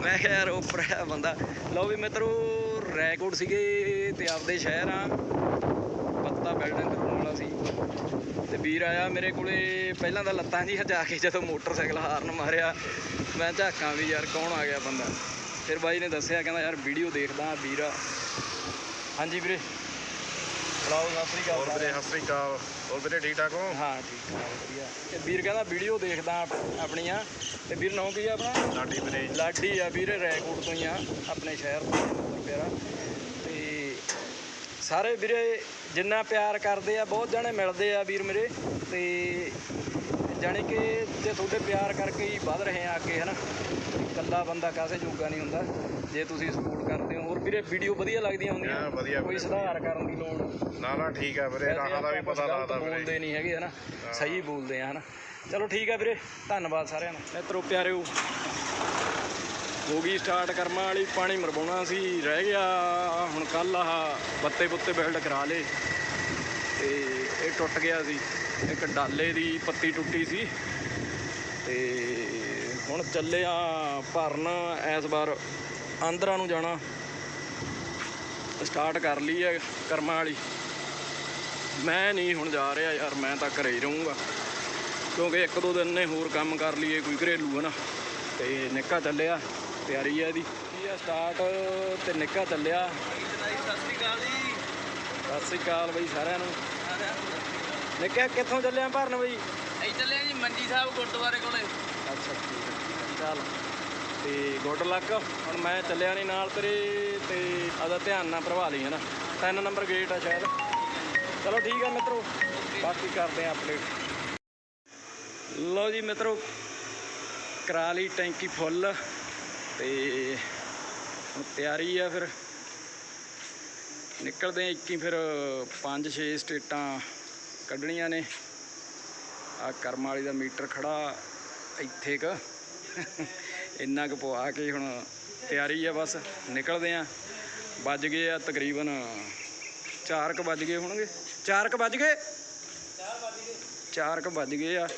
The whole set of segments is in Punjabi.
ਮੈਂ ਕਿਹਾ ਯਾਰ ਉੱਪਰ ਹੈ ਬੰਦਾ। ਲਓ ਵੀ ਮਿੱਤਰੋ ਰੈਕੋਰਡ ਸੀਗੇ ਤੇ ਆਪਦੇ ਸ਼ਹਿਰ ਆ। ਪੱਤਾ ਬਿਲਡਿੰਗ ਕਰਾਉਣ ਵਾਲਾ ਸੀ। ਤੇ ਵੀਰ ਆਇਆ ਮੇਰੇ ਕੋਲੇ, ਪਹਿਲਾਂ ਤਾਂ ਲੱਤਾਂ ਜੀ ਹਜਾ ਕੇ ਜਦੋਂ ਮੋਟਰਸਾਈਕਲ ਹਾਰਨ ਮਾਰਿਆ। ਮੈਂ ਝਾਕਾਂ ਵੀ ਯਾਰ ਕੌਣ ਆ ਗਿਆ ਬੰਦਾ। ਫਿਰ ਬਾਈ ਨੇ ਦੱਸਿਆ, ਕਹਿੰਦਾ ਯਾਰ ਵੀਡੀਓ ਦੇਖਦਾ ਵੀਰ। ਹਾਂਜੀ ਵੀਰੇ। ਬੁਲਾਓ ਸਤਿ ਸ੍ਰੀ ਅਕਾਲ ਹੋਰ ਵੀਰੇ ਸਤਿ ਸ੍ਰੀ ਅਕਾਲ। ਹੋਰ ਵੀਰੇ ਠੀਕ ਠਾਕ ਹੋ? ਹਾਂ ਠੀਕ ਠਾਕ ਵਧੀਆ। ਤੇ ਵੀਰ ਕਹਿੰਦਾ ਵੀਡੀਓ ਦੇਖਦਾ ਆਪ- ਆਪਣੀਆਂ। ਤੇ ਵੀਰ ਨਾਮ ਕੀ ਆ ਆਪਣਾ? ਲਾਡੀ ਵੀਰੇ। ਲਾਡੀ ਆ ਵੀਰੇ ਰੈਕੋਰਡ ਤੋਂ ਹੀ ਆ ਆਪਣੇ ਸ਼ਹਿਰ ਤੋਂ ਪਿਆਰਾ। ਤੇ ਸਾਰੇ ਵੀਰੇ ਜਿੰਨਾ ਪਿਆਰ ਕਰਦੇ ਆ ਬਹੁਤ ਜਣੇ ਮਿਲਦੇ ਆ ਵੀਰ ਮੇਰੇ। ਤੇ ਜਾਣੀ ਕਿ ਜੇ ਤੁਹਾਡੇ ਪਿਆਰ ਕਰਕੇ ਹੀ ਵੱਧ ਰਹੇ ਆ ਅੱਗੇ ਹਨਾ? ਇਕੱਲਾ ਬੰਦਾ ਕਾਸੇ ਜੋਗਾ ਨਹੀਂ ਹੁੰਦਾ ਜੇ ਤੁਸੀਂ ਸਪੋਰਟ ਕਰਦੇ ਹੋ। ਹੋਰ ਵੀਰੇ ਵੀਡੀਓ ਵਧੀਆ ਲੱਗਦੀਆਂ ਹੁੰਦੀਆਂ। ਹਾਂ, ਵਧੀਆ ਕੋਈ ਵੀਰੇ। ਸੁਧਾਰ ਕਰਨ ਦੀ ਲੋੜ ਨਾ ਨਾ ਠੀਕ ਆ ਵੀਰੇ ਰਾਹਾਂ ਦਾ ਵੀ ਆਪਾਂ ਪਤਾ ਗਲਤ ਲੱਗਦਾ ਵੀਰੇ। ਬੋਲਦੇ ਨਹੀਂ ਹੈਗੇ ਹਨਾ? ਸਹੀ ਬੋਲਦੇ ਆ ਹਨਾ? ਚਲੋ ਠੀਕ ਆ ਵੀਰੇ ਧੰਨਵਾਦ ਸਾਰਿਆਂ ਨੂੰ। ਮਿੱਤਰੋ ਪਿਆਰਿਓ। ਹੋ ਗਈ ਸਟਾਰਟ ਕਰਮਾਂ ਵਾਲੀ ਪਾਣੀ ਮਰਵਾਉਣਾ ਸੀ ਰਹਿ ਗਿਆ। ਹੁਣ ਕੱਲ ਆਹ ਬੱਤੇ ਬੁੱਤੇ ਬਿਲਡ ਕਰਾ ਲੇ ਤੇ ਇਹ ਟੁੱਟ ਗਿਆ ਸੀ। ਇੱਕ ਡਾਲੇ ਦੀ ਪੱਤੀ ਟੁੱਟੀ ਸੀ। ਤੇ ਹੁਣ ਚੱਲੇ ਆ ਭਰਨ ਇਸ ਵਾਰ ਆਂਧਰਾ ਨੂੰ ਜਾਣਾ। ਸਟਾਰਟ ਕਰ ਲਈ ਹੈ ਕਰਮਾਂ ਵਾਲੀ। ਮੈਂ ਨਹੀਂ ਹੁਣ ਜਾ ਰਿਹਾ ਯਾਰ, ਮੈਂ ਤਾਂ ਘਰੇ ਹੀ ਰਹੂੰਗਾ। ਕਿਉਂਕਿ ਇੱਕ ਦੋ ਦਿਨ ਨੇ ਹੋਰ ਕੰਮ ਕਰ ਲਈਏ, ਕੋਈ ਘਰੇਲੂ ਹੈ ਨਾ ਤੇ ਨਿੱਕਾ ਚੱਲਿਆ, ਤਿਆਰੀ ਹੈ ਇਹਦੀ। ਕੀ ਆ ਸਟਾਰਟ ਤੇ ਨਿੱਕਾ ਚੱਲਿਆ। ਸਤਿ ਸ੍ਰੀ ਅਕਾਲ ਜੀ ਸਤਿ ਸ੍ਰੀ ਅਕਾਲ ਬਈ ਸਾਰਿਆਂ ਨੂੰ। ਨਿੱਕਾ ਕਿੱਥੋਂ ਚੱਲਿਆ ਭਰਨ ਬਈ? ਅਸੀਂ ਚੱਲੇ ਜੀ ਮੰਜੀ ਸਾਹਿਬ ਗੁਰਦੁਆਰੇ ਕੋਲੇ। ਅੱਛਾ ਠੀਕ ਹੈ ਚੱਲ ਤੇ ਗੁੱਡ ਲੱਕ। ਹੁਣ ਮੈਂ ਚੱਲਿਆ ਨਹੀਂ ਨਾਲ ਤੇਰੇ ਤੇ ਆਦਾ ਧਿਆਨ ਨਾਲ ਭਰਵਾ ਲਈ ਹੈ ਨਾ ਤਿੰਨ ਨੰਬਰ ਗੇਟ ਆ ਸ਼ਾਇਦ। ਚਲੋ ਠੀਕ ਆ ਮਿੱਤਰੋ। ਬਾਕੀ ਕਰਦੇ ਆ ਅਪਡੇਟ ਲਓ ਜੀ ਮਿੱਤਰੋ, ਕਰਾ ਲਈ ਟੈਂਕੀ ਫੁੱਲ ਤੇ ਹੁਣ ਤਿਆਰੀ ਆ ਫਿਰ। ਨਿਕਲਦੇ ਆ ਇੱਕੀ ਫਿਰ 5-6 ਸਟੇਟਾਂ ਕੱਢਣੀਆਂ ਨੇ। ਆ ਕਰਮ ਵਾਲੀ ਦਾ ਮੀਟਰ ਖੜਾ। ਇੱਥੇ ਕ। ਇੰਨਾ ਕੁ ਪਵਾ ਕੇ ਹੁਣ ਤਿਆਰੀ ਆ ਬਸ, ਨਿਕਲਦੇ ਆ। ਵੱਜ ਗਏ ਆ ਤਕਰੀਬਨ 4 ਕ ਵੱਜ ਗਏ ਹੋਣਗੇ। 4 ਕ ਵੱਜ ਗਏ? 4 ਕ ਵੱਜ ਗਏ ਆ।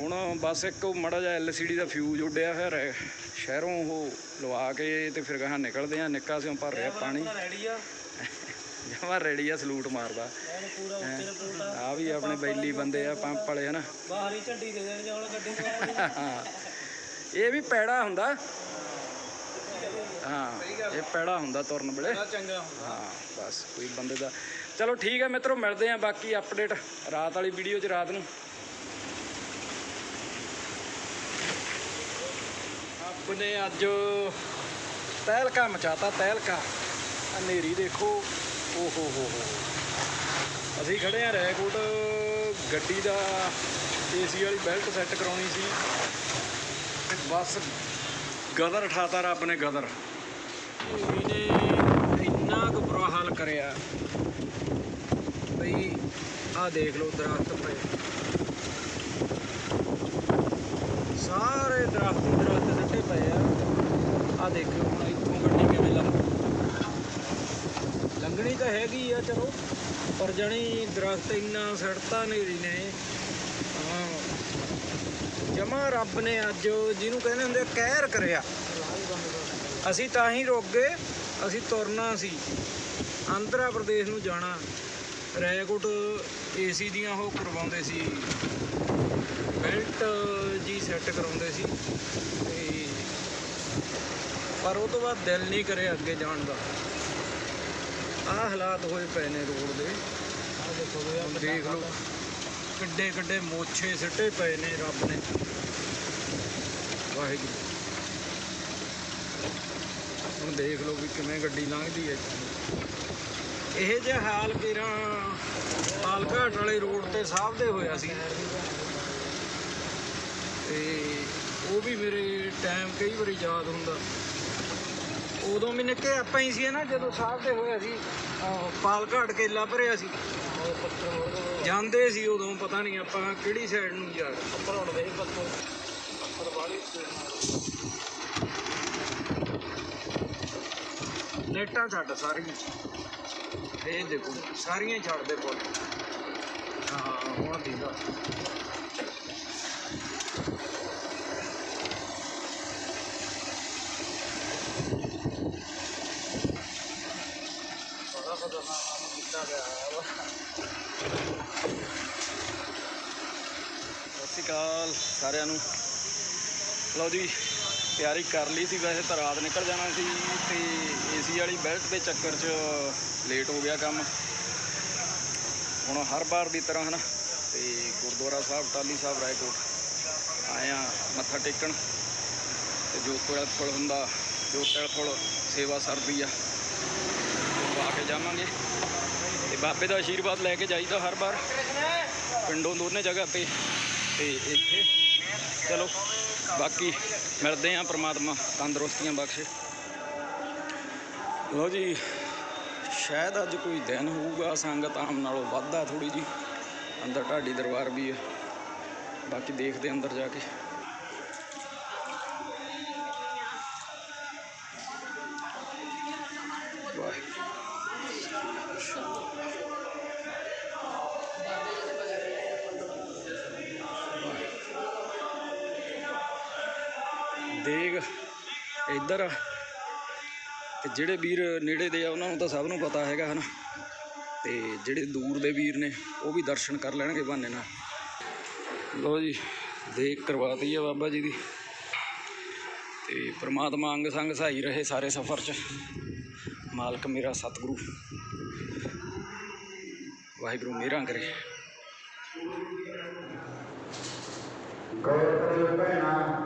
ਹੁਣ ਬਸ ਇੱਕ ਮੜਾ ਜਿਹਾ LCD ਦਾ ਫਿਊਜ਼ ਉੱਡਿਆ ਫਿਰ। ਸ਼ਹਿਰੋਂ ਉਹ ਲਵਾ ਕੇ ਤੇ ਫਿਰ ਗਾਹਾਂ ਨਿਕਲਦੇ ਆ। ਨਿੱਕਾ ਸਿਓ ਭਰ ਰਿਹਾ ਪਾਣੀ। ਜਮਾ ਰੈਡੀ ਆ ਸਲੂਟ ਮਾਰਦਾ। ਆ ਵੀ ਆਪਣੇ ਬੈਲੀ ਬੰਦੇ ਆ ਪੰਪ ਵਾਲੇ ਹਨਾ। ਬਾਹਰੀ ਝੰਡੀ ਦੇ ਦੇਣਗੇ ਹੁਣ ਗੱਡੀ ਇਹ ਵੀ ਪੈੜਾ ਹੁੰਦਾ। ਹਾਂ ਇਹ ਪੈੜਾ ਹੁੰਦਾ ਤੁਰਨ ਵੇਲੇ। ਚੰਗਾ ਹੁੰਦਾ। ਹਾਂ ਬਸ ਕੋਈ ਬੰਦੇ ਦਾ। ਚਲੋ ਠੀਕ ਹੈ ਮਿੱਤਰੋ ਮਿਲਦੇ ਆ ਬਾਕੀ ਅਪਡੇਟ ਰਾਤ ਵਾਲੀ ਵੀਡੀਓ 'ਚ ਰਾਤ ਨੂੰ। ਆਪਣੇ ਅੱਜ ਤਹਿਲਕਾ ਮਚਾਤਾ ਤਹਿਲਕਾ। ਹਨੇਰੀ ਦੇਖੋ। ਓ ਹੋ ਹੋ ਹੋ। ਅਸੀਂ ਖੜੇ ਆ ਰੈਕੋਟ ਗੱਡੀ ਦਾ ਏਸੀ ਵਾਲੀ ਬੈਲਟ ਸੈੱਟ ਕਰਾਉਣੀ ਸੀ। ਤੇ ਬਸ ਗਦਰ ਠਾਤਾ ਰੱਬ ਨੇ ਗਦਰ। ਇਹਨੇ ਇੰਨਾ ਕੁ ਬੁਰਾ ਹਾਲ ਕਰਿਆ। ਬਈ ਆਹ ਦੇਖ ਲਓ ਦਰਖਤ ਪਏ। ਸਾਰੇ ਦਰਖਤ ਹੀ ਦਰਖਤ ਸਿੱਟੇ ਪਏ ਆ। ਆਹ ਦੇਖਿਓ ਹੁਣ ਇੱਥੋਂ ਗੱਡੀ ਕਿਵੇਂ ਲੰਘ ਲੰਘਣੀ ਤਾਂ ਹੈਗੀ ਆ, ਚਲੋ, ਪਰ ਜਣੀ ਦਰਖਤ ਇੰਨਾ ਸੜਤਾ ਨੇਰੀ ਨੇ। ਹਾਂ। ਜਮਾ ਰੱਬ ਨੇ ਅੱਜ ਜਿਹਨੂੰ ਕਹਿੰਦੇ ਹੁੰਦੇ ਕਹਿਰ ਕਰਿਆ। ਅਸੀਂ ਤਾਂ ਹੀ ਰੁਕ ਗਏ, ਅਸੀਂ ਤੁਰਨਾ ਸੀ। ਆਂਧਰਾ ਪ੍ਰਦੇਸ਼ ਨੂੰ ਜਾਣਾ। ਰੈਕੋਟ ਏਸੀ ਦੀਆਂ ਉਹ ਕਰਵਾਉਂਦੇ ਸੀ। ਬੈਲਟ ਜੀ ਸੈੱਟ ਕਰਾਉਂਦੇ ਸੀ। ਤੇ ਪਰ ਉਹ ਤੋਂ ਬਾਅਦ ਦਿਲ ਨਹੀਂ ਕਰਿਆ ਅੱਗੇ ਜਾਣ ਦਾ। ਆਹ ਹਾਲਾਤ ਹੋਏ ਪਏ ਨੇ ਰੋਡ ਦੇ। ਆਹ ਦੇਖੋ ਵੀ ਆਹ ਦੇਖ ਲਓ। ਕਿੱਡੇ ਕਿੱਡੇ ਮੋਛੇ ਸਿੱਟੇ ਪਏ ਨੇ ਰੱਬ ਨੇ। ਵਾਹਿਗੁਰੂ। ਹੁਣ ਦੇਖ ਲਓ ਵੀ ਕਿਵੇਂ ਗੱਡੀ ਲੰਘਦੀ ਹੈ। ਇਹ ਜਿਹਾ ਹਾਲ ਕਿਰਾਂ ਪਾਲਘਾਟ ਵਾਲੇ ਰੋਡ ਤੇ ਸਾਹਬਦੇ ਹੋਇਆ ਸੀ। ਤੇ ਉਹ ਵੀ ਮੇਰੇ ਟਾਈਮ ਕਈ ਵਾਰੀ ਯਾਦ ਹੁੰਦਾ। ਉਦੋਂ ਵੀ ਨਿੱਕੇ ਆਪਾਂ ਹੀ ਸੀ ਨਾ ਜਦੋਂ ਸਾਹਬਦੇ ਹੋਇਆ ਸੀ ਪਾਲਘਾਟ ਕੇਲਾ ਭਰਿਆ ਸੀ। ਜਾਂਦੇ ਸੀ ਉਦੋਂ ਪਤਾ ਨਹੀਂ ਆਪਾਂ ਕਿਹੜੀ ਸਾਈਡ ਨੂੰ ਜਾ ਉੱਪਰ ਪੱਥਰ ਪੱਥਰ ਵਾਲੀ ਨੇਟਾਂ ਛੱਡ ਸਾਰੀਆਂ। ਇਹ ਦੇਖੋ ਸਾਰੀਆਂ ਛੱਡ ਦੇ ਪੁੱਲ ਹਾਂ ਹੁਣ ਦੀਦਾ ਅਕਾਲ ਸਾਰਿਆਂ ਨੂੰ। ਲਓ ਜੀ, ਤਿਆਰੀ ਕਰ ਲਈ ਸੀ ਵੈਸੇ ਤਾਂ ਰਾਤ ਨਿਕਲ ਜਾਣਾ ਸੀ ਤੇ ਏਸੀ ਵਾਲੀ ਬੈਲਟ ਦੇ ਚੱਕਰ 'ਚ ਲੇਟ ਹੋ ਗਿਆ ਕੰਮ। ਹੁਣ ਹਰ ਵਾਰ ਦੀ ਤਰ੍ਹਾਂ ਹਨਾ, ਤੇ ਗੁਰਦੁਆਰਾ ਸਾਹਿਬ ਟਾਲੀ ਸਾਹਿਬ, ਰਾਏਕੋਟ ਆਇਆ ਮੱਥਾ ਟੇਕਣ। ਤੇ ਜੋ ਕੋਲ ਹੁੰਦਾ ਜੋ ਕੋਲ ਸੇਵਾ ਸਰਦੀ ਆ। ਉਹ ਕੇ ਜਾਵਾਂਗੇ। ਤੇ ਬਾਬੇ ਦਾ ਆਸ਼ੀਰਵਾਦ ਲੈ ਕੇ ਜਾਈਦਾ ਹਰ ਵਾਰ। ਪਿੰਡੋਂ ਦੋਨੇ ਜਗ੍ਹਾ ਤੇ ਤੇ ਇੱਥੇ ਚਲੋ, ਬਾਕੀ ਮਿਲਦੇ ਆ ਪ੍ਰਮਾਤਮਾ ਤੰਦਰੁਸਤੀਆਂ ਬਖਸ਼ੇ। ਲੋ ਜੀ, ਸ਼ਾਇਦ ਅੱਜ ਕੋਈ ਦਿਨ ਹੋਊਗਾ, ਸੰਗਤ ਆਮ ਨਾਲੋਂ ਵੱਧਾ ਥੋੜੀ ਜੀ ਅੰਦਰ ਢਾਡੀ ਦਰਬਾਰ ਵੀ ਆ ਬਾਕੀ ਦੇਖਦੇ ਅੰਦਰ ਜਾ ਕੇ। ਦੇਗ ਇੱਧਰ ਆ। ਤੇ ਜਿਹੜੇ ਵੀਰ ਨੇੜੇ ਦੇ ਆ, ਉਹਨਾਂ ਨੂੰ ਤਾਂ ਸਭ ਨੂੰ ਪਤਾ ਹੈਗਾ, ਹਨਾ? ਤੇ ਜਿਹੜੇ ਦੂਰ ਦੇ ਵੀਰ ਨੇ, ਉਹ ਵੀ ਦਰਸ਼ਨ ਕਰ ਲੈਣਗੇ ਬਹਾਨੇ ਨਾਲ। ਲੋ ਜੀ, ਦੇਗ ਕਰਵਾਤੀ ਆ ਬਾਬਾ ਜੀ ਦੀ। ਤੇ ਪ੍ਰਮਾਤਮਾ ਅੰਗ ਸੰਗ ਸਹਾਈ ਰਹੇ ਸਾਰੇ ਸਫ਼ਰ 'ਚ। ਮਾਲਕ ਮੇਰਾ ਸਤਿਗੁਰੂ। ਵਾਹਿਗੁਰੂ ਮੇਰਾ ਕਰੇ ਗੌਰਵ ਭੈਣਾ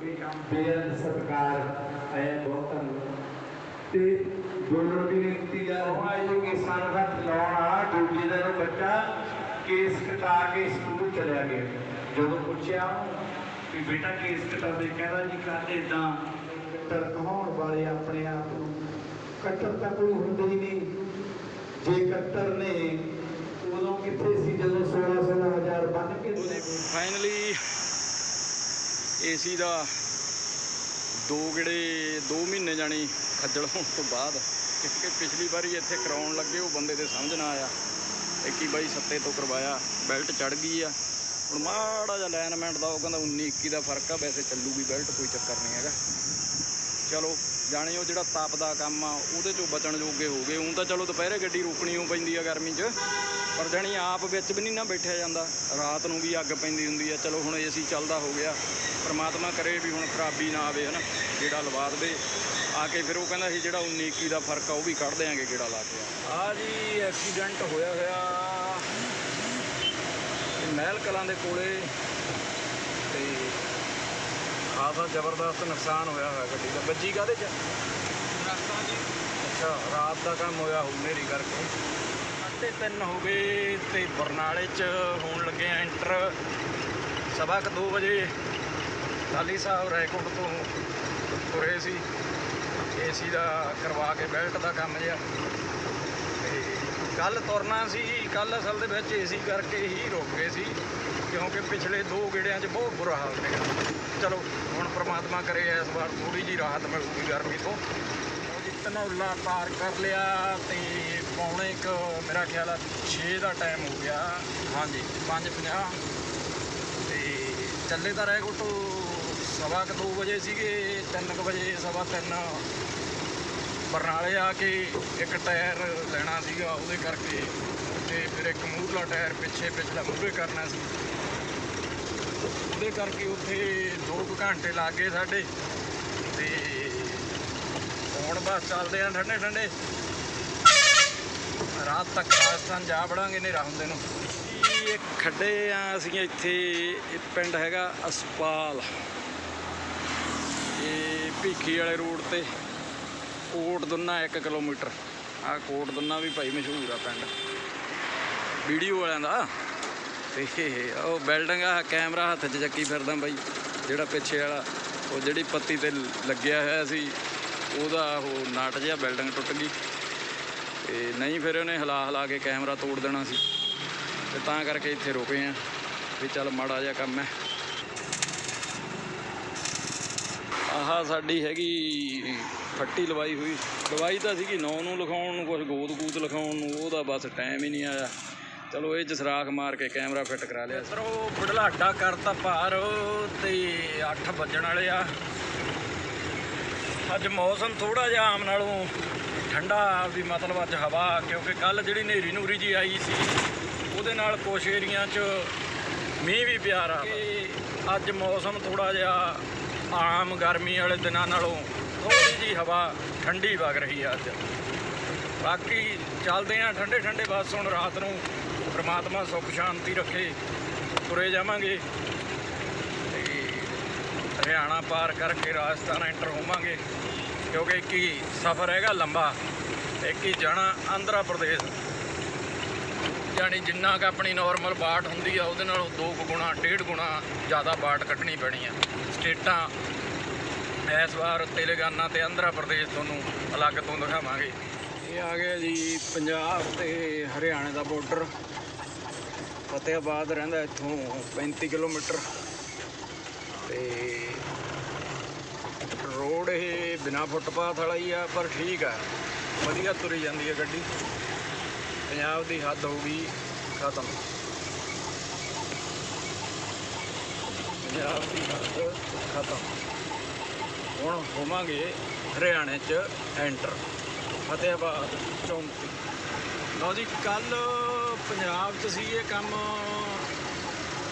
ਬੇਅੰਤ ਸਤਕਾਰ ਹੈ ਬਹੁਤ ਧੰਨਵਾਦ। ਤੇ ਦੋਨੋਂ ਦੀ ਬੇਨਤੀ ਆ ਰਹੀ ਹੈ ਕਿ ਸਾਨੂੰ ਲਾਉਣ ਵਾਲਾ, ਦੂਜੇ ਦਿਨ ਬੱਚਾ ਕੇਸ ਕਟਾ ਕੇ ਸਕੂਲ ਚਲਿਆ ਗਿਆ। ਜਦੋਂ ਪੁੱਛਿਆ ਕਿ ਬੇਟਾ ਕੇਸ ਕਟਾਉਂਦੇ ਕਹਿੰਦਾ ਜੀ ਕੱਲ ਇਦਾਂ ਕੱਟਰ ਵਾਲੇ ਆਪਣੇ ਆਪ ਨੂੰ ਕੱਟਰ ਤਾਂ ਕੋਈ ਹੁੰਦੇ ਹੀ ਨਹੀਂ। ਜੇ ਕੱਟਰ ਨੇ, ਉਦੋਂ ਕਿੱਥੇ ਸੀ ਜਦੋਂ 16 16 ਹਜ਼ਾਰ ਬੰਨ ਕੇ ਫਾਈਨਲੀ ਏਸੀ ਦਾ ਦੋ ਗੇੜੇ 2 ਮਹੀਨੇ ਜਾਣੀ ਖੱਜਲ ਹੋਣ ਤੋਂ ਬਾਅਦ, ਕਿਉਂਕਿ ਪਿਛਲੀ ਵਾਰੀ ਇੱਥੇ ਕਰਾਉਣ ਲੱਗੇ, ਉਹ ਬੰਦੇ ਦੇ ਸਮਝ ਨਾ ਆਇਆ। ਇੱਕੀ ਬਾਈ ਸੱਤੇ ਤੋਂ ਕਰਵਾਇਆ, ਬੈਲਟ ਚੜ ਗਈ ਆ। ਹੁਣ ਮਾੜਾ ਜਿਹਾ ਲਾਈਨਮੈਂਟ ਦਾ, ਉਹ ਕਹਿੰਦਾ 19 21 ਦਾ ਫ਼ਰਕ ਆ, ਵੈਸੇ ਚੱਲੂਗੀ ਬੈਲਟ, ਕੋਈ ਚੱਕਰ ਨਹੀਂ ਹੈਗਾ। ਚਲੋ ਜਾਣੇ ਉਹ ਜਿਹੜਾ ਤਾਪ ਦਾ ਕੰਮ ਆ, ਉਹਦੇ ਚੋਂ ਬਚਣ ਜੋਗੇ ਹੋ ਗਏ। ਹੁਣ ਤਾਂ ਚਲੋ ਦੁਪਹਿਰੇ ਗੱਡੀ ਰੋਕਣੀ ਓ ਪੈਂਦੀ ਆ ਗਰਮੀ 'ਚ, ਪਰ ਜਾਣੀ ਆਪ ਵਿੱਚ ਵੀ ਨਹੀਂ ਨਾ ਬੈਠਿਆ ਜਾਂਦਾ। ਰਾਤ ਨੂੰ ਵੀ ਅੱਗ ਪੈਂਦੀ ਹੁੰਦੀ ਆ, ਚਲੋ ਹੁਣ ਏਸੀ ਚੱਲਦਾ ਹੋ ਗਿਆ। ਪਰਮਾਤਮਾ ਕਰੇ ਵੀ ਹੁਣ ਖਰਾਬੀ ਨਾ ਆਵੇ, ਹਨਾ। ਜਿਹੜਾ ਲਵਾ ਦੇਵੇ। ਆ ਕੇ ਫਿਰ ਉਹ ਕਹਿੰਦਾ ਸੀ ਜਿਹੜਾ 19 21 ਦਾ ਫ਼ਰਕ ਆ, ਉਹ ਵੀ ਕੱਢ ਦਿਆਂਗੇ ਕਿਹੜਾ ਲਾ ਕੇ। ਆ ਜੀ, ਐਕਸੀਡੈਂਟ ਹੋਇਆ ਹੋਇਆ। ਮਹਿਲ ਕਲਾਂ ਦੇ ਕੋਲੇ ਖਾਸਾ ਜ਼ਬਰਦਸਤ ਨੁਕਸਾਨ ਹੋਇਆ ਹੋਇਆ ਗੱਡੀ ਦਾ। ਵੱਜੀ ਕਾਹਦੇ ਚ? ਅੱਛਾ ਰਾਤ ਦਾ ਕੰਮ ਹੋਇਆ ਹੋਊ ਹਨੇਰੀ ਕਰਕੇ। ਸਾਢੇ ਤਿੰਨ ਹੋ ਗਏ ਤੇ ਬਰਨਾਲੇ ਚ ਹੋਣ ਲੱਗੇ ਆ ਐਂਟਰ ਸਵਾ ਕੁ 2 ਵਜੇ ਟਾਲੀ ਸਾਹਿਬ ਰਾਏਕੋਟ ਤੋਂ ਤੁਰੇ ਸੀ। ਏਸੀ ਦਾ ਕਰਵਾ ਕੇ ਬੈਲਟ ਦਾ ਕੰਮ ਜਿਆ ਤੇ ਕੱਲ ਤੁਰਨਾ ਸੀ ਕੱਲ ਅਸਲ ਦੇ ਵਿੱਚ ਏਸੀ ਕਰਕੇ ਹੀ ਰੁਕ ਗਏ ਸੀ। ਕਿਉਂਕਿ ਪਿਛਲੇ ਦੋ ਗੇੜਿਆਂ 'ਚ ਬਹੁਤ ਬੁਰਾ ਹਾਲ ਸੀਗਾ। ਚਲੋ ਹੁਣ ਪ੍ਰਮਾਤਮਾ ਕਰੇ ਇਸ ਵਾਰ ਥੋੜੀ ਜੀ ਰਾਹਤ ਮਿਲੂਗੀ ਗਰਮੀ ਤੋਂ। ਧਨੌਲਾ ਪਾਰ ਕਰ ਲਿਆ ਤੇ ਪੌਣੇ ਇੱਕ ਮੇਰਾ ਖਿਆਲ ਆ 6 ਦਾ ਟਾਈਮ ਹੋ ਗਿਆ। ਹਾਂਜੀ। 5:50 ਤੇ ਚੱਲੇ ਤਾਂ ਰਹਿ ਕੋਟੋ ਸਵਾ ਕੁ 2 ਵਜੇ ਸੀਗੇ 3 ਕੁ ਵਜੇ ਸਵਾ 3 ਬਰਨਾਲੇ ਆ ਕੇ ਇੱਕ ਟਾਇਰ ਲੈਣਾ ਸੀਗਾ ਉਹਦੇ ਕਰਕੇ ਤੇ ਫਿਰ ਇੱਕ ਮੂਹਰਲਾ ਟਾਇਰ ਪਿੱਛੇ ਪਿਛਲਾ ਮੂਹਰੇ ਕਰਨਾ ਸੀ। ਉਹਦੇ ਕਰਕੇ ਉੱਥੇ 2 ਘੰਟੇ ਲੱਗ ਗਏ ਸਾਡੇ। ਤੇ ਹੁਣ ਬਸ ਚੱਲਦੇ ਆ ਠੰਡੇ ਠੰਡੇ। ਰਾਤ ਤੱਕ ਰਾਜਸਥਾਨ ਜਾ ਵੜਾਂਗੇ ਹਨੇਰਾ ਹੁੰਦੇ ਨੂੰ। ਇਹ ਖੱਡੇ ਆ, ਅਸੀਂ ਇੱਥੇ ਇਹ ਪਿੰਡ ਹੈਗਾ ਅਸਪਾਲ। ਇਹ ਭੀਖੀ ਵਾਲੇ ਰੋਡ ਤੇ ਕੋਟ ਦੁੰਨਾ 1 ਕਿਲੋਮੀਟਰ। ਆ ਕੋਟ ਦੁੰਨਾ ਵੀ ਭਾਈ ਮਸ਼ਹੂਰ ਆ ਪਿੰਡ। ਵੀਡੀਓ ਵਾਲਿਆਂ ਦਾ। ਤੇ ਉਹ ਬਿਲਡਿੰਗ ਆ, ਕੈਮਰਾ ਹੱਥ 'ਚ ਚੱਕੀ ਫਿਰਦਾ ਬਾਈ, ਜਿਹੜਾ ਪਿੱਛੇ ਵਾਲਾ, ਉਹ ਜਿਹੜੀ ਪੱਤੀ ਤੇ ਲੱਗਿਆ ਹੋਇਆ ਸੀ, ਉਹਦਾ ਉਹ ਨਟ ਜਿਹਾ ਬਿਲਡਿੰਗ ਟੁੱਟ ਗਈ। ਤੇ ਨਹੀਂ ਫਿਰ ਉਹਨੇ ਹਿਲਾ ਹਿਲਾ ਕੇ ਕੈਮਰਾ ਤੋੜ ਦੇਣਾ ਸੀ। ਤੇ ਤਾਂ ਕਰਕੇ ਇੱਥੇ ਰੁਕੇ ਆ, ਵੀ ਚੱਲ ਮਾੜਾ ਜਿਹਾ ਕੰਮ ਹੈ। ਆਹ ਸਾਡੀ ਹੈਗੀ ਫੱਟੀ ਲਵਾਈ ਹੋਈ। ਲਵਾਈ ਤਾਂ ਸੀਗੀ 9 ਨੂੰ ਲਿਖਾਉਣ ਨੂੰ ਕੁਝ ਗੋਦ ਗੂਦ ਲਿਖਾਉਣ ਨੂੰ, ਉਹਦਾ ਬਸ ਟਾਈਮ ਹੀ ਨਹੀਂ ਆਇਆ। ਚਲੋ ਇਹ 'ਚ ਸਰਾਖ ਮਾਰ ਕੇ ਕੈਮਰਾ ਫਿੱਟ ਕਰਾ ਲਿਆ ਸਰੋ ਬੜਲਾਡਾ ਕਰਤਾ ਭਾਰ ਤੇ 8 ਵੱਜਣ ਵਾਲੇ ਆ। ਅੱਜ ਮੌਸਮ ਥੋੜਾ ਜਿਹਾ ਆਮ ਨਾਲੋਂ ਠੰਡਾ ਵੀ ਮਤਲਬ ਅੱਜ ਹਵਾ ਕਿਉਂਕਿ ਕੱਲ ਜਿਹੜੀ ਨੇਰੀ ਨੂਰੀ ਜੀ ਆਈ ਸੀ ਉਹਦੇ ਨਾਲ ਕੁਛ ਏਰੀਆਂ 'ਚ ਮੀਂਹ ਵੀ ਪਿਆਰਾ ਕਿ ਅੱਜ ਮੌਸਮ ਥੋੜਾ ਜਿਹਾ ਆਮ ਗਰਮੀ ਵਾਲੇ ਦਿਨਾਂ ਨਾਲੋਂ ਥੋੜੀ ਜੀ ਹਵਾ ਠੰਡੀ ਵਗ ਰਹੀ ਆ ਅੱਜ। ਬਾਕੀ ਚੱਲਦੇ ਆ ਠੰਡੇ ਠੰਡੇ ਬਸ ਹੁਣ ਰਾਤ ਨੂੰ ਪ੍ਰਮਾਤਮਾ ਸੁੱਖ, ਸ਼ਾਂਤੀ ਰੱਖੇ, ਤੁਰੇ ਜਾਵਾਂਗੇ। ਤੇ ਹਰਿਆਣਾ ਪਾਰ ਕਰਕੇ ਰਾਜਸਥਾਨ ਐਂਟਰ ਹੋਵਾਂਗੇ। ਕਿਉਂਕਿ ਇੱਕ ਹੀ ਸਫ਼ਰ ਹੈਗਾ ਲੰਬਾ, ਇੱਕ ਹੀ ਜਾਣਾ ਆਂਧਰਾ ਪ੍ਰਦੇਸ਼। ਯਾਨੀ ਜਿੰਨਾ ਕੁ ਆਪਣੀ ਨਾਰਮਲ ਬਾਟ ਹੁੰਦੀ ਆ, ਉਹਦੇ ਨਾਲੋਂ ਦੋ ਕੁ ਗੁਣਾ, ਡੇਢ ਗੁਣਾ ਜ਼ਿਆਦਾ ਬਾਟ ਕੱਢਣੀ ਪੈਣੀ ਆ। ਸਟੇਟਾਂ ਇਸ ਵਾਰ ਤੇਲੰਗਾਨਾ ਤੇ ਆਂਧਰਾ ਪ੍ਰਦੇਸ਼ ਤੁਹਾਨੂੰ ਅਲੱਗ ਤੋਂ ਦਿਖਾਵਾਂਗੇ। ਇਹ ਆ ਗਿਆ ਜੀ ਪੰਜਾਬ ਤੇ ਹਰਿਆਣੇ ਦਾ ਬਾਰਡਰ ਫਤਿਆਬਾਦ ਰਹਿੰਦਾ ਇੱਥੋਂ 35 ਕਿਲੋਮੀਟਰ। ਤੇ ਰੋਡ ਇਹ ਬਿਨਾ ਫੁੱਟਪਾਥ ਵਾਲਾ ਹੀ ਆ, ਪਰ ਠੀਕ ਆ। ਵਧੀਆ ਤੁਰੀ ਜਾਂਦੀ ਹੈ ਗੱਡੀ। ਪੰਜਾਬ ਦੀ ਹੱਦ ਹੋ ਗਈ, ਖਤਮ। ਪੰਜਾਬ ਦੀ ਹੱਦ ਖਤਮ। ਹੁਣ ਹੋਵਾਂਗੇ ਹਰਿਆਣੇ ਚ ਐਂਟਰ ਫਤਿਆਬਾਦ 34 ਲਓ ਜੀ ਕੱਲ ਪੰਜਾਬ 'ਚ ਸੀ ਇਹ ਕੰਮ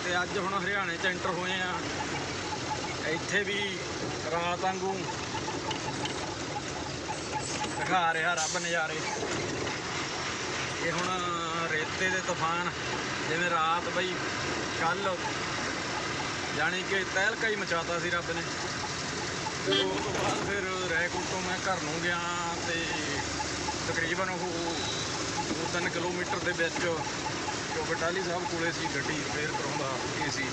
ਤੇ ਅੱਜ ਹੁਣ ਹਰਿਆਣੇ 'ਚ ਐਂਟਰ ਹੋਏ ਆ। ਇੱਥੇ ਵੀ ਰਾਤ ਵਾਂਗੂ ਦਿਖਾ ਰਿਹਾ ਰੱਬ ਨਜ਼ਾਰੇ। ਇਹ ਹੁਣ ਰੇਤੇ ਦੇ ਤੂਫਾਨ, ਜਿਵੇਂ ਰਾਤ ਬਈ ਕੱਲ ਜਾਣੀ ਕਿ ਤਹਿਲਕਾ ਹੀ ਮਚਾਤਾ ਸੀ ਰੱਬ ਨੇ। ਤੇ ਉਸ ਤੋਂ ਬਾਅਦ ਫਿਰ ਰੈਕੋਟ ਤੋਂ ਮੈਂ ਘਰ ਨੂੰ ਗਿਆ ਤੇ ਤਕਰੀਬਨ ਉਹ 2-3 ਕਿਲੋਮੀਟਰ ਦੇ ਵਿੱਚ ਕਿਉਂਕਿ ਟਾਲੀ ਸਾਹਿਬ ਕੋਲੇ ਸੀ ਗੱਡੀ ਰਿਪੇਅਰ ਕਰਾਉਂਦਾ ਏਸੀ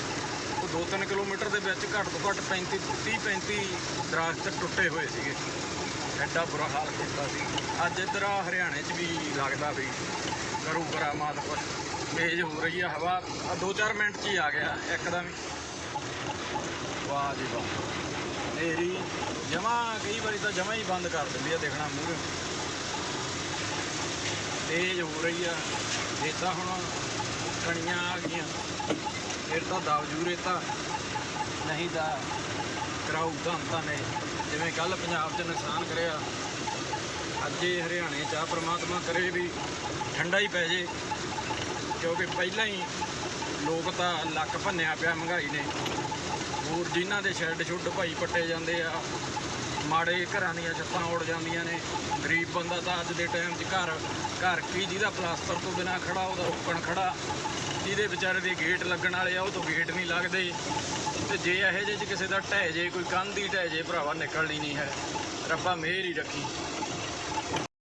ਉਹ 2-3 ਕਿਲੋਮੀਟਰ ਦੇ ਵਿੱਚ ਘੱਟ ਤੋਂ ਘੱਟ 35 30-35 ਦਰਖਤ ਟੁੱਟੇ ਹੋਏ ਸੀਗੇ। ਐਡਾ ਬੁਰਾ ਹਾਲ ਕੀਤਾ ਸੀ। ਅੱਜ ਇੱਧਰ ਆ ਹਰਿਆਣੇ 'ਚ ਵੀ ਲੱਗਦਾ ਵੀ ਕਰੂ ਕਰਾਮਾਤ ਕੁਛ ਤੇਜ਼ ਹੋ ਰਹੀ ਆ ਹਵਾ। ਆ 2-4 ਮਿੰਟ 'ਚ ਹੀ ਆ ਗਿਆ, ਇੱਕਦਮ ਵਾਹ ਜੀ ਵਾਹ। ਨੇਰੀ ਜਮਾ ਕਈ ਵਾਰੀ ਤਾਂ ਜਮਾ ਹੀ ਬੰਦ ਕਰ ਦਿੰਦੀ ਆ ਦੇਖਣਾ ਮੂਹਰੇ। ਤੇਜ਼ ਹੋ ਰਹੀ ਆ। ਇਹ ਤਾਂ ਹੁਣ ਕਣੀਆਂ ਆ ਗਈਆਂ। ਫਿਰ ਤਾਂ ਦਵਜੂਰੇ ਤਾਂ ਨਹੀਂ ਦਾ ਕਰਾਊ ਧੰਤਾਂ ਨੇ। ਜਿਵੇਂ ਕੱਲ ਪੰਜਾਬ 'ਚ ਨੁਕਸਾਨ ਕਰਿਆ। ਅੱਜ ਇਹ ਹਰਿਆਣੇ 'ਚ ਆ, ਪ੍ਰਮਾਤਮਾ ਕਰੇ ਵੀ ਠੰਡਾ ਹੀ ਪੈ ਜੇ। ਕਿਉਂਕਿ ਪਹਿਲਾਂ ਹੀ ਲੋਕ ਤਾਂ ਲੱਕ ਭੰਨਿਆ ਪਿਆ, ਮਹਿੰਗਾਈ ਨੇ। ਹੋਰ ਜਿਨ੍ਹਾਂ ਦੇ ਸ਼ੈੱਡ ਸ਼ੁੱਡ ਭਾਈ ਪੱਟੇ ਜਾਂਦੇ ਆ ਮਾੜੇ ਘਰਾਂ ਦੀਆਂ ਛੱਤਾਂ ਉੜ ਜਾਂਦੀਆਂ ਨੇ। ਗਰੀਬ ਬੰਦਾ ਤਾਂ ਅੱਜ ਦੇ ਟਾਈਮ 'ਚ ਘਰ ਘਰ ਕੀ ਜਿਹਦਾ ਪਲਾਸਟਰ ਤੋਂ ਬਿਨਾ ਖੜਾ, ਉਹਦਾ ਉੱਕਣ ਖੜਾ। ਜਿਹਦੇ ਵਿਚਾਰੇ ਦੇ ਗੇਟ ਲੱਗਣ ਵਾਲੇ ਆ, ਉਹ ਤੋਂ ਗੇਟ ਨਹੀਂ ਲੱਗਦੇ। ਤੇ ਜੇ ਇਹੋ ਜਿਹੇ 'ਚ ਕਿਸੇ ਦਾ ਢਹਿ ਜੇ, ਕੋਈ ਕੰਧ ਹੀ ਢਹਿ ਜੇ, ਭਰਾਵਾ ਨਿਕਲਣੀ ਨਹੀਂ ਹੈ। ਰੱਬਾ ਮਿਹਰ ਹੀ ਰੱਖੀ।